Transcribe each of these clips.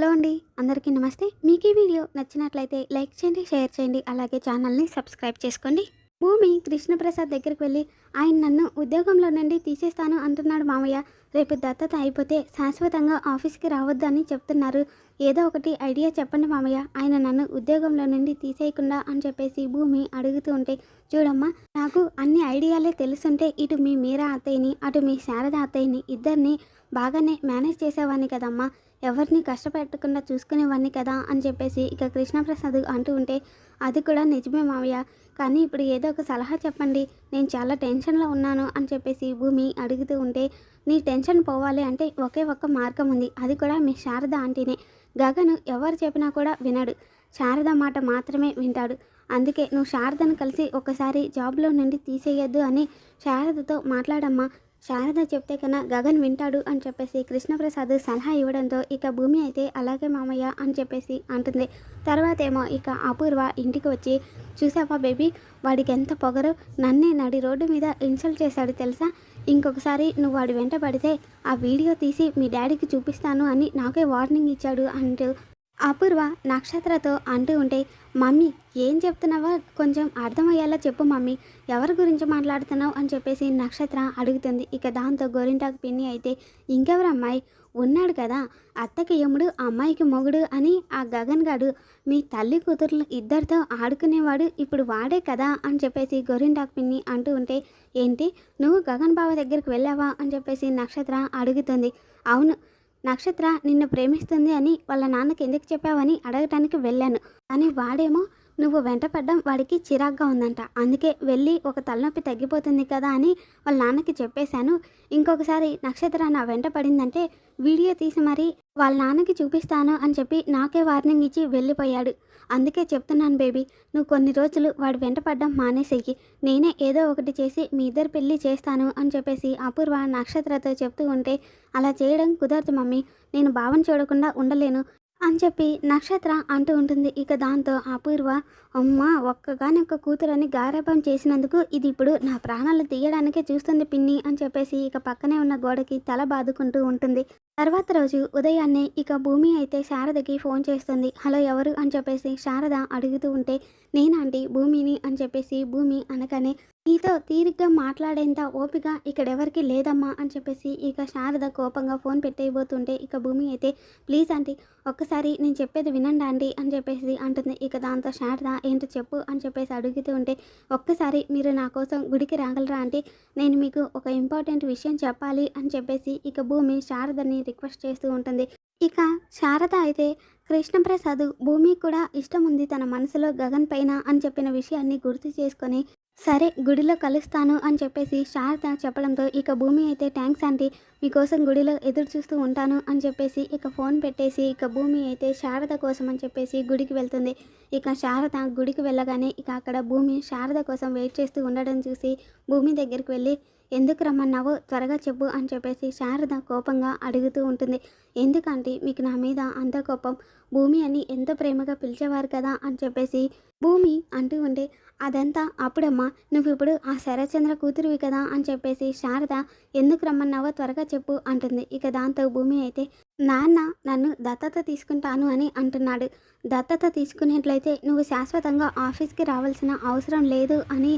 Hello అండి అందరికీ నమస్తే. మీకు ఈ వీడియో నచ్చినట్లయితే లైక్ చేయండి షేర్ చేయండి అలాగే ఛానల్ని సబ్స్క్రైబ్ చేసుకోండి. భూమి కృష్ణప్రసాద్ దగ్గరికి వెళ్ళి ఆయన నన్ను ఉద్యోగంలో నుండి తీసేస్తాను అంటున్నాడు మామయ్య. రేపు దత్తత అయిపోతే శాశ్వతంగా ఆఫీస్కి రావద్దని చెప్తున్నారు. ఏదో ఒకటి ఐడియా చెప్పండి మామయ్య. ఆయన నన్ను ఉద్యోగంలో నుండి తీసేయకుండా అని చెప్పేసి భూమి అడుగుతూ ఉంటే చూడమ్మా నాకు అన్ని ఐడియాలే తెలుసుంటే ఇటు మీ మీరా అత్తయ్యని అటు మీ శారద అత్తయ్యని ఇద్దరిని బాగానే మేనేజ్ చేసేవాడిని కదమ్మా. ఎవరిని కష్టపెట్టకుండా చూసుకునేవాడిని కదా అని చెప్పేసి ఇక కృష్ణప్రసాద్ అంటూ ఉంటే అది కూడా నిజమే మావయ్య. కానీ ఇప్పుడు ఏదో ఒక సలహా చెప్పండి. నేను చాలా టెన్షన్లో ఉన్నాను అని చెప్పేసి భూమి అడుగుతూ ఉంటే నీ టెన్షన్ పోవాలి అంటే ఒకే ఒక్క మార్గం ఉంది. అది కూడా మీ శారద ఆంటీనే. గగను ఎవరు చెప్పినా కూడా వినడు. శారద మాట మాత్రమే వింటాడు. అందుకే నువ్వు శారదను కలిసి ఒకసారి జాబ్లో నుండి తీసేయొద్దు అని శారదతో మాట్లాడమ్మా. శారద చెప్తే కన్నా గగన్ వింటాడు అని చెప్పేసి కృష్ణప్రసాద్ సలహా ఇవ్వడంతో ఇక భూమి అయితే అలాగే మామయ్య అని చెప్పేసి అంటుంది. తర్వాత ఏమో ఇక అపూర్వ ఇంటికి వచ్చి చూసావా బేబీ వాడికి ఎంత పొగరు? నన్నే నడి రోడ్డు మీద ఇన్సల్ట్ చేశాడు తెలుసా? ఇంకొకసారి నువ్వు వాడి వెంట పడితే ఆ వీడియో తీసి మీ డాడీకి చూపిస్తాను అని నాకే వార్నింగ్ ఇచ్చాడు అంటూ అపూర్వ నక్షత్రతో అంటూ ఉంటే మమ్మీ ఏం చెప్తున్నావో కొంచెం అర్థమయ్యేలా చెప్పు మమ్మీ. ఎవరి గురించి మాట్లాడుతున్నావు? అని చెప్పేసి నక్షత్ర అడుగుతుంది. ఇక దాంతో గోరింటాకు పిన్ని అయితే ఇంకెవరు అమ్మాయి? ఉన్నాడు కదా. అత్తకి యముడు అమ్మాయికి మొగుడు అని ఆ గగన్ గాడు మీ తల్లి కూతుర్లు ఇద్దరితో ఆడుకునేవాడు ఇప్పుడు వాడే కదా అని చెప్పేసి గోరింటాకు పిన్ని అంటూ ఉంటే ఏంటి? నువ్వు గగన్ బావ దగ్గరికి వెళ్ళావా? అని చెప్పేసి నక్షత్ర అడుగుతుంది. అవును నక్షత్ర నిన్ను ప్రేమిస్తుంది అని వాళ్ళ నాన్నకి ఎందుకు చెప్పావని అడగటానికి వెళ్ళాను. కానీ వాడేమో నువ్వు వెంటపడ్డం వాడికి చిరాగ్గా ఉందంట. అందుకే వెళ్ళి ఒక తలనొప్పి తగ్గిపోతుంది కదా అని వాళ్ళ నాన్నకి చెప్పేశాను. ఇంకొకసారి నక్షత్ర నా వెంట పడిందంటే వీడియో తీసి మరీ వాళ్ళ నాన్నకి చూపిస్తాను అని చెప్పి నాకే వార్నింగ్ ఇచ్చి వెళ్ళిపోయాడు. అందుకే చెప్తున్నాను బేబీ నువ్వు కొన్ని రోజులు వాడు వెంట పడ్డం మానేసేయి. నేనే ఏదో ఒకటి చేసి మీ ఇద్దరు పెళ్ళి చేస్తాను అని చెప్పేసి అపూర్వ నక్షత్రతో చెప్తూ ఉంటే అలా చేయడం కుదరదు మమ్మీ నేను భావం చూడకుండా ఉండలేను అని చెప్పి నక్షత్ర అంటూ ఉంటుంది. ఇక దాంతో అపూర్వ అమ్మ ఒక్కగానొక్క కూతురని గారాభం చేసినందుకు ఇది ఇప్పుడు నా ప్రాణాలు తీయడానికే చూస్తుంది పిన్ని అని చెప్పేసి ఇక పక్కనే ఉన్న గోడకి తల బాదుకుంటూ ఉంటుంది. తర్వాత రోజు ఉదయాన్నే ఇక భూమి అయితే శారదకి ఫోన్ చేస్తుంది. హలో ఎవరు? అని చెప్పేసి శారద అడుగుతూ ఉంటే నేనాంటి భూమిని? అని చెప్పేసి భూమి అనగానే నీతో తీరిగ్గా మాట్లాడేంత ఓపిక ఇక్కడెవరికి లేదమ్మా అని చెప్పేసి ఇక శారద కోపంగా ఫోన్ పెట్టేయబోతుంటే ఇక భూమి అయితే ప్లీజ్ ఆంటీ ఒక్కసారి నేను చెప్పేది వినండి ఆంటీ అని చెప్పేసి అంటుంది. ఇక దాంతో శారద ఏంటో చెప్పు? అని చెప్పేసి అడుగుతూ ఉంటే ఒక్కసారి మీరు నా కోసం గుడికి రాగలరా ఆంటీ నేను మీకు ఒక ఇంపార్టెంట్ విషయం చెప్పాలి అని చెప్పేసి ఇక భూమి శారదని రిక్వెస్ట్ చేస్తూ ఉంటుంది. ఇక శారద అయితే కృష్ణప్రసాద్ భూమి కూడా ఇష్టం ఉంది తన మనసులో గగన్ పైన అని చెప్పిన విషయాన్ని గుర్తు చేసుకొని సరే గుడిలో కలుస్తాను అని చెప్పేసి శారద చెప్పడంతో ఇక భూమి అయితే థ్యాంక్స్ ఆంటీ మీకోసం గుడిలో ఎదురు చూస్తూ ఉంటాను అని చెప్పేసి ఇక ఫోన్ పెట్టేసి ఇక భూమి అయితే శారద కోసం అని చెప్పేసి గుడికి వెళ్తుంది. ఇక శారద గుడికి వెళ్ళగానే ఇక అక్కడ భూమి శారద కోసం వెయిట్ చేస్తూ ఉండడం చూసి భూమి దగ్గరికి వెళ్ళి ఎందుకు రమ్మన్నావో త్వరగా చెప్పు అని చెప్పేసి శారద కోపంగా అడుగుతూ ఉంటుంది. ఎందుకంటే మీకు నా మీద అంత కోపం? భూమి అని ఎంతో ప్రేమగా పిలిచేవారు కదా అని చెప్పేసి భూమి అంటూ ఉంటే అదంతా అప్పుడమ్మా నువ్వు ఇప్పుడు ఆ శరచంద్ర కూతురువి కదా అని చెప్పేసి శారద ఎందుకు రమ్మన్నావో త్వరగా చెప్పు అంటుంది. ఇక దాంతో భూమి అయితే నాన్న నన్ను దత్తత తీసుకుంటాను అని అంటున్నాడు. దత్తత తీసుకునేట్లయితే నువ్వు శాశ్వతంగా ఆఫీస్కి రావాల్సిన అవసరం లేదు అని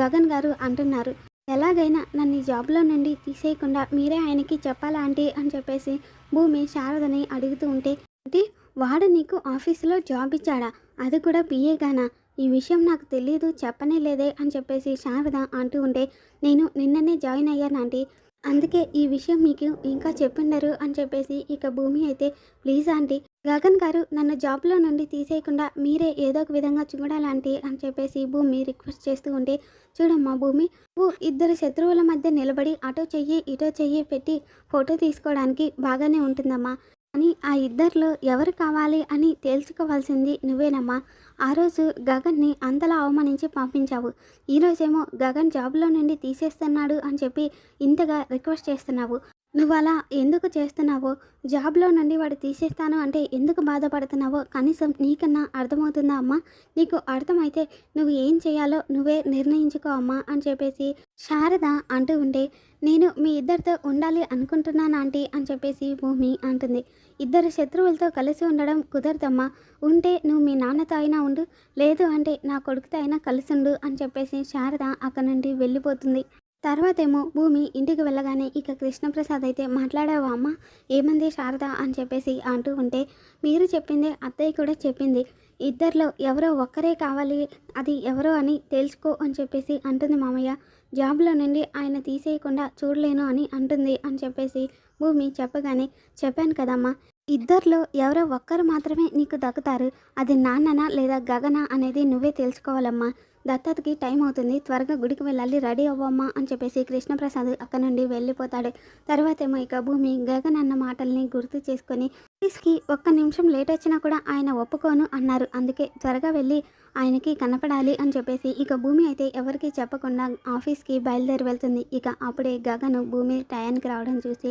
గగన్ గారు అంటున్నారు. ఎలాగైనా నన్ను జాబ్లో నుండి తీసేయకుండా మీరే ఆయనకి చెప్పాలా ఆంటీ? అని చెప్పేసి భూమి శారదని అడుగుతూ ఉంటే అంటే వాడు నీకు ఆఫీసులో జాబ్ ఇచ్చాడా? అది కూడా పిఏగానా ఈ విషయం నాకు తెలియదు చెప్పనే లేదే అని చెప్పేసి శారద అంటూ ఉంటే నేను నిన్ననే జాయిన్ అయ్యాను ఆంటీ. అందుకే ఈ విషయం మీకు ఇంకా చెప్పిండరు అని చెప్పేసి ఇక భూమి అయితే ప్లీజ్ ఆంటీ గగన్ గారు నన్ను జాబ్లో నుండి తీసేయకుండా మీరే ఏదో ఒక విధంగా చూడాలంటే అని చెప్పేసి భూమి రిక్వెస్ట్ చేస్తూ ఉంటే చూడమ్మా భూమి ఓ ఇద్దరు శత్రువుల మధ్య నిలబడి అటో చెయ్యి ఇటో చెయ్యి పెట్టి ఫోటో తీసుకోవడానికి బాగానే ఉంటుందమ్మా. అని ఆ ఇద్దరిలో ఎవరు కావాలి అని తేల్చుకోవాల్సింది నువ్వేనమ్మా. ఆ రోజు గగన్ని అంతలా అవమానించి పంపించావు. ఈరోజేమో గగన్ జాబ్లో నుండి తీసేస్తున్నాడు అని చెప్పి ఇంతగా రిక్వెస్ట్ చేస్తున్నావు. నువ్వు అలా ఎందుకు చేస్తున్నావో? జాబ్లో నుండి వాడు తీసేస్తాను అంటే ఎందుకు బాధపడుతున్నావో కనీసం నీకన్నా అర్థమవుతుందా అమ్మా? నీకు అర్థమైతే నువ్వు ఏం చేయాలో నువ్వే నిర్ణయించుకో అమ్మా అని చెప్పేసి శారద అంటూ ఉంటే నేను మీ ఇద్దరితో ఉండాలి అనుకుంటున్నాను ఆంటీ అని చెప్పేసి భూమి అంటుంది. ఇద్దరు శత్రువులతో కలిసి ఉండడం కుదరదమ్మా. ఉంటే నువ్వు మీ నాన్నతో అయినా ఉండు లేదు అంటే నా కొడుకుతో అయినా కలిసి ఉండు అని చెప్పేసి శారద అక్కడి నుండి వెళ్ళిపోతుంది. తర్వాతేమో భూమి ఇంటికి వెళ్ళగానే ఇక కృష్ణప్రసాద్ అయితే మాట్లాడావా అమ్మ ఏమంది శారద అని చెప్పేసి అంటూ ఉంటే మీరు చెప్పింది అత్తయ్య కూడా చెప్పింది. ఇద్దరిలో ఎవరో ఒక్కరే కావాలి అది ఎవరో అని తెలుసుకో అని చెప్పేసి అంటుంది మామయ్య. జాబ్లో నుండి ఆయన తీసేయకుండా చూడలేను అని అంటుంది అని చెప్పేసి భూమి చెప్పగానే చెప్పాను కదమ్మా ఇద్దరిలో ఎవరో ఒక్కరు మాత్రమే నీకు దక్కుతారు. అది నాన్ననా లేదా గగన అనేది నువ్వే తెలుసుకోవాలమ్మా. దత్తతకి టైం అవుతుంది. త్వరగా గుడికి వెళ్ళాలి. రెడీ అవ్వమ్మా అని చెప్పేసి కృష్ణప్రసాద్ అక్కడ నుండి వెళ్ళిపోతాడు. తర్వాత ఏమో ఇక భూమి గగన్ అన్న మాటల్ని గుర్తు చేసుకొని ఆఫీస్కి ఒక్క నిమిషం లేట్ వచ్చినా కూడా ఆయన ఒప్పుకోను అన్నారు. అందుకే త్వరగా వెళ్ళి ఆయనకి కనపడాలి అని చెప్పేసి ఇక భూమి అయితే ఎవరికి చెప్పకుండా ఆఫీస్కి బయలుదేరి వెళ్తుంది. ఇక అప్పుడే గగను భూమి టయానికి రావడం చూసి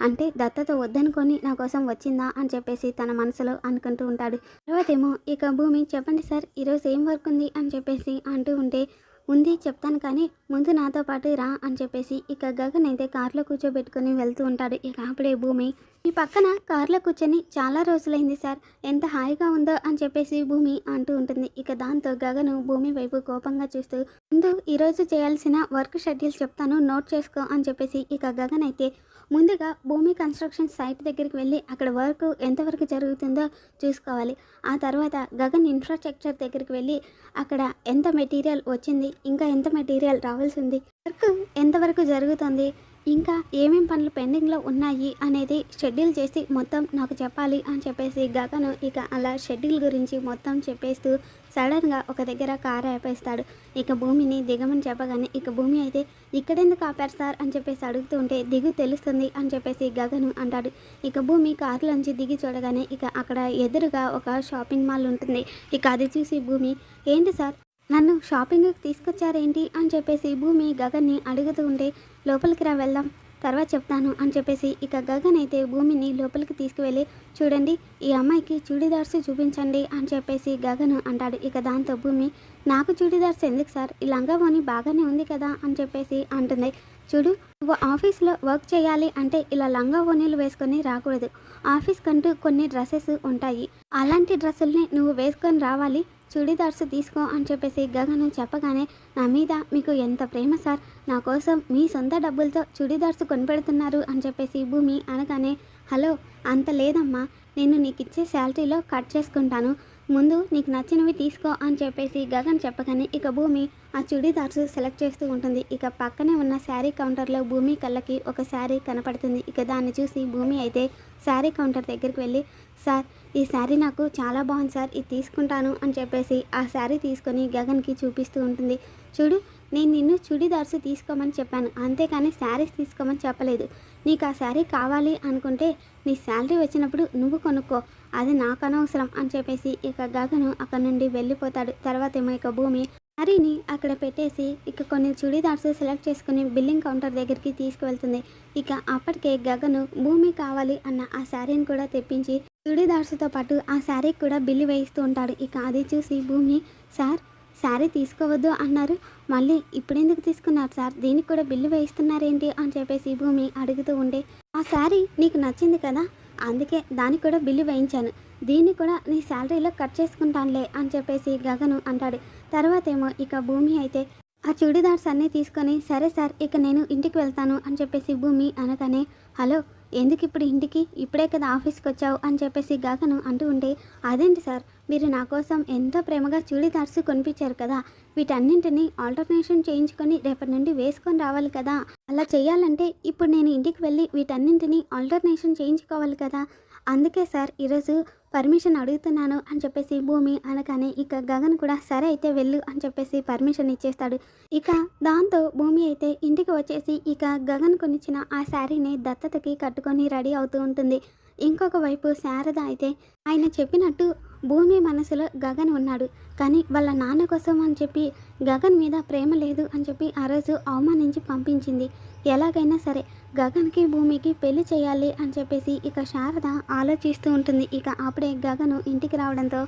అంటే దత్తత వద్దనుకొని నా కోసం వచ్చిందా? అని చెప్పేసి తన మనసులో అనుకుంటూ ఉంటాడు. తర్వాతేమో ఇక భూమి చెప్పండి సార్ ఈరోజు ఏం వర్క్ ఉంది? అని చెప్పేసి అంటూ ఉంటే ఉంది చెప్తాను కానీ ముందు నాతో పాటు రా అని చెప్పేసి ఇక గగన్ అయితే కారులో కూర్చోబెట్టుకొని వెళ్తూ ఉంటాడు. ఇక అప్పుడే భూమి ఈ పక్కన కారులో కూర్చొని చాలా రోజులైంది సార్. ఎంత హాయిగా ఉందో అని చెప్పేసి భూమి అంటూ ఉంటుంది. ఇక దాంతో గగను భూమి వైపు కోపంగా చూస్తూ ముందు ఈరోజు చేయాల్సిన వర్క్ షెడ్యూల్ చెప్తాను. నోట్ చేసుకో అని చెప్పేసి ఇక గగన్ అయితే ముందుగా భూమి కన్స్ట్రక్షన్ సైట్ దగ్గరికి వెళ్ళి అక్కడ వర్క్ ఎంతవరకు జరుగుతుందో చూసుకోవాలి. ఆ తర్వాత గగన్ ఇన్ఫ్రాస్ట్రక్చర్ దగ్గరికి వెళ్ళి అక్కడ ఎంత మెటీరియల్ వచ్చింది? ఇంకా ఎంత మెటీరియల్ రావాలి? కావాల్సింది. వర్క్ ఎంతవరకు జరుగుతుంది? ఇంకా ఏమేం పనులు పెండింగ్లో ఉన్నాయి అనేది షెడ్యూల్ చేసి మొత్తం నాకు చెప్పాలి అని చెప్పేసి గగను ఇక అలా షెడ్యూల్ గురించి మొత్తం చెప్పేస్తూ సడన్గా ఒక దగ్గర కారు ఆపేస్తాడు. ఇక భూమిని దిగమని చెప్పగానే ఇక భూమి అయితే ఇక్కడెందుకు ఆపారు సార్ అని చెప్పేసి అడుగుతూ ఉంటే దిగు తెలుస్తుంది అని చెప్పేసి గగను అంటాడు. ఇక భూమి కారులోంచి దిగి చూడగానే ఇక అక్కడ ఎదురుగా ఒక షాపింగ్ మాల్ ఉంటుంది. ఇక అది చూసి భూమి ఏంటి సార్? నన్ను షాపింగ్కి తీసుకొచ్చారేంటి అని చెప్పేసి భూమి గగన్ని అడుగుతూ ఉంటే లోపలికి రా వెళ్దాం తర్వాత చెప్తాను అని చెప్పేసి ఇక గగన్ అయితే భూమిని లోపలికి తీసుకువెళ్ళి చూడండి ఈ అమ్మాయికి చూడీదార్స్ చూపించండి అని చెప్పేసి గగన్ అంటాడు. ఇక దాంతో భూమి నాకు చూడీదార్స్ ఎందుకు సార్? ఈ లంగావోని బాగానే ఉంది కదా అని చెప్పేసి అంటుంది. చూడు నువ్వు ఆఫీస్లో వర్క్ చేయాలి అంటే ఇలా లంగా ఓనీలు వేసుకొని రాకూడదు. ఆఫీస్ కంటూ కొన్ని డ్రెస్సెస్ ఉంటాయి. అలాంటి డ్రెస్సుల్ని నువ్వు వేసుకొని రావాలి. చుడిదార్స్ తీసుకో అని చెప్పేసి గగను చెప్పగానే నా మీద మీకు ఎంత ప్రేమ సార్? నా కోసం మీ సొంత డబ్బులతో చుడిదార్స్ కొనిపెడుతున్నారు అని చెప్పేసి భూమి అనగానే హలో అంత లేదమ్మా. నేను నీకు ఇచ్చే శాలరీలో కట్ చేసుకుంటాను. ముందు నీకు నచ్చినవి తీసుకో అని చెప్పేసి గగన్ చెప్పగానే ఇక భూమి ఆ చుడీదార్స్ సెలెక్ట్ చేస్తూ ఉంటుంది. ఇక పక్కనే ఉన్న శారీ కౌంటర్లో భూమి కళ్ళకి ఒక శారీ కనపడుతుంది. ఇక దాన్ని చూసి భూమి అయితే శారీ కౌంటర్ దగ్గరికి వెళ్ళి సార్ ఈ శారీ నాకు చాలా బాగుంది సార్ ఇది తీసుకుంటాను అని చెప్పేసి ఆ శారీ తీసుకొని గగన్కి చూపిస్తూ ఉంటుంది. చూడు నేను నిన్ను చుడీదార్స్ తీసుకోమని చెప్పాను. అంతేకాని శారీస్ తీసుకోమని చెప్పలేదు. నీకు ఆ శారీ కావాలి అనుకుంటే నీ శాలరీ వచ్చినప్పుడు నువ్వు కొనుక్కో. అది నాకు అనవసరం అని చెప్పేసి ఇక గగను అక్కడ నుండి వెళ్ళిపోతాడు. తర్వాత ఏమో ఇక భూమి శారీని అక్కడ పెట్టేసి ఇక కొన్ని చుడీదార్స్ సెలెక్ట్ చేసుకుని బిల్లింగ్ కౌంటర్ దగ్గరికి తీసుకువెళ్తుంది. ఇక అప్పటికే గగను భూమి కావాలి అన్న ఆ శారీని కూడా తెప్పించి చుడీదార్స్తో పాటు ఆ శారీకి కూడా బిల్లు వేయిస్తూ ఉంటాడు. ఇక అది చూసి భూమి సార్ శారీ తీసుకోవద్దు అన్నారు. మళ్ళీ ఇప్పుడెందుకు తీసుకున్నారు సార్? దీనికి కూడా బిల్లు వేయిస్తున్నారేంటి? అని చెప్పేసి భూమి అడుగుతూ ఉండే ఆ శారీ నీకు నచ్చింది కదా? అందుకే దానికి కూడా బిల్లు వేయించాను. దీన్ని కూడా నీ శాలరీలో కట్ చేసుకుంటానులే అని చెప్పేసి గగను అంటాడు. తర్వాత ఏమో ఇక భూమి అయితే ఆ చూడిదార్స్ అన్నీ తీసుకొని సరే సార్ ఇక నేను ఇంటికి వెళ్తాను అని చెప్పేసి భూమి అనగానే హలో ఎందుకు ఇప్పుడు ఇంటికి? ఇప్పుడే కదా ఆఫీస్కి వచ్చావు అని చెప్పేసి గగను అంటూ ఉంటే అదేంటి సార్? మీరు నా కోసం ఎంతో ప్రేమగా చూడిదార్స్ కొనిపించారు కదా. వీటన్నింటినీ ఆల్టర్నేషన్ చేయించుకొని రేపటి నుండి వేసుకొని రావాలి కదా. అలా చేయాలంటే ఇప్పుడు నేను ఇంటికి వెళ్ళి వీటన్నింటినీ ఆల్టర్నేషన్ చేయించుకోవాలి కదా. అందుకే సార్ ఈరోజు పర్మిషన్ అడుగుతున్నాను అని చెప్పేసి భూమి అనగానే ఇక గగన్ కూడా సరే అయితే వెళ్ళు అని చెప్పేసి పర్మిషన్ ఇచ్చేస్తాడు. ఇక దాంతో భూమి అయితే ఇంటికి వచ్చేసి ఇక గగన్ కొనిచ్చిన ఆ శారీని దత్తతకి కట్టుకొని రెడీ అవుతూ ఉంటుంది. ఇంకొక వైపు శారద అయితే ఆయన చెప్పినట్టు భూమి మనసులో గగన్ ఉన్నాడు. కానీ వాళ్ళ నాన్న కోసం అని చెప్పి గగన్ మీద ప్రేమ లేదు అని చెప్పి ఆ రోజు అవమానించి పంపించింది. ఎలాగైనా సరే గగన్కి భూమికి పెళ్ళి చేయాలి అని చెప్పేసి ఇక శారద ఆలోచిస్తూ ఉంటుంది. ఇక అప్పుడే గగను ఇంటికి రావడంతో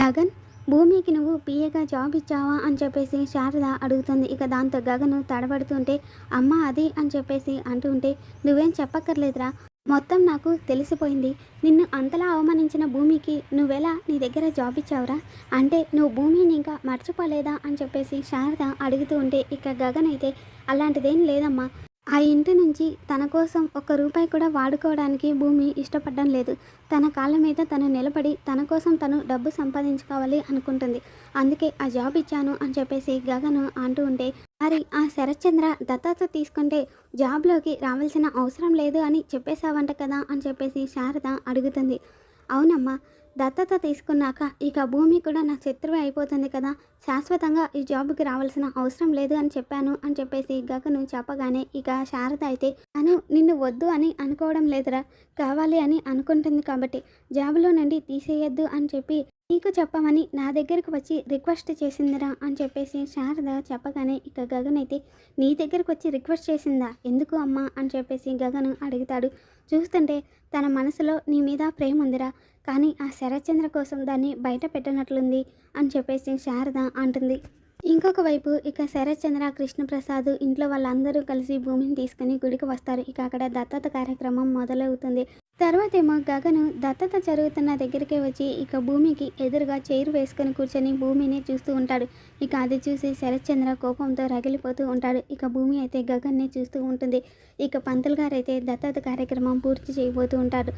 గగన్ భూమికి నువ్వు పిఏగా జాబ్ ఇచ్చావా? అని చెప్పేసి శారద అడుగుతుంది. ఇక దాంతో గగను తడబడుతుంటే అమ్మ అది అని చెప్పేసి అంటుంటే నువ్వేం చెప్పక్కర్లేదురా. మొత్తం నాకు తెలిసిపోయింది. నిన్ను అంతలా అవమానించిన భూమికి నువ్వెలా నీ దగ్గర జాబ్ ఇచ్చావురా? అంటే నువ్వు భూమిని ఇంకా మర్చిపోలేదా అని చెప్పేసి శారద అడుగుతూ ఉంటే ఇక గగన్ అయితే అలాంటిదేం లేదమ్మా. ఆ ఇంటి నుంచి తన కోసం ఒక్క రూపాయి కూడా వాడుకోవడానికి భూమి ఇష్టపడడం లేదు. తన కాళ్ళ మీద తను నిలబడి తన కోసం తను డబ్బు సంపాదించుకోవాలి అనుకుంటుంది. అందుకే ఆ జాబ్ ఇచ్చాను అని చెప్పేసి గగను అంటూ ఉంటే అరే ఆ శరత్చంద్ర దత్తత తీసుకుంటే జాబ్లోకి రావాల్సిన అవసరం లేదు అని చెప్పేశావంట కదా అని చెప్పేసి శారద అడుగుతుంది. అవునమ్మా దత్తత తీసుకున్నాక ఇక భూమి కూడా నా శత్రువు అయిపోతుంది కదా. శాశ్వతంగా ఈ జాబ్కి రావాల్సిన అవసరం లేదు అని చెప్పాను అని చెప్పేసి గగను చెప్పగానే ఇక శారద అయితే అను నిన్ను వద్దు అని అనుకోవడం లేదురా. కావాలి అని అనుకుంటుంది కాబట్టి జాబ్లో నుండి తీసేయొద్దు అని చెప్పి నీకు చెప్పమని నా దగ్గరకు వచ్చి రిక్వెస్ట్ చేసిందిరా అని చెప్పేసి శారద చెప్పగానే ఇక గగన్ అయితే నీ దగ్గరకు వచ్చి రిక్వెస్ట్ చేసిందా? ఎందుకు అమ్మా? అని చెప్పేసి గగను అడుగుతాడు. చూస్తుంటే తన మనసులో నీ మీద ప్రేమ ఉందిరా కానీ ఆ శరత్చంద్ర కోసం దాన్ని బయట పెట్టనట్లుంది అని చెప్పేసి శారద అంటుంది. ఇంకొక వైపు ఇక శరత్చంద్ర కృష్ణప్రసాద్ ఇంట్లో వాళ్ళందరూ కలిసి భూమిని తీసుకుని గుడికి వస్తారు. ఇక అక్కడ దత్తత కార్యక్రమం మొదలవుతుంది. తర్వాత ఏమో గగను దత్తత జరుగుతున్న దగ్గరికి వచ్చి ఇక భూమికి ఎదురుగా చైర్ వేసుకొని కూర్చొని భూమిని చూస్తూ ఉంటాడు. ఇక అది చూసి శరత్చంద్ర కోపంతో రగిలిపోతూ ఉంటాడు. ఇక భూమి అయితే గగన్ని చూస్తూ ఉంటుంది. ఇక పంతులు గారు అయితే దత్తత కార్యక్రమం పూర్తి చేయబోతూ ఉంటాడు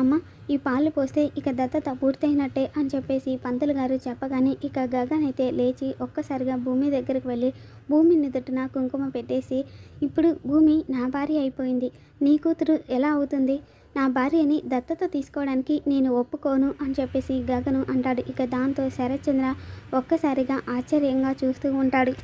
అమ్మ ఈ పాలు పోస్తే ఇక దత్తత పూర్తయినట్టే అని చెప్పేసి పంతులు గారు చెప్పగానే ఇక గగన్ అయితే లేచి ఒక్కసారిగా భూమి దగ్గరికి వెళ్ళి భూమి నుదుటిన కుంకుమ పెట్టేసి ఇప్పుడు భూమి నా భార్య అయిపోయింది. నీ కూతురు ఎలా అవుతుంది? నా భార్యని దత్తత తీసుకోవడానికి నేను ఒప్పుకోను అని చెప్పేసి గగను అంటాడు. ఇక దాంతో శరత్చంద్ర ఒక్కసారిగా ఆశ్చర్యంగా చూస్తూ ఉంటాడు.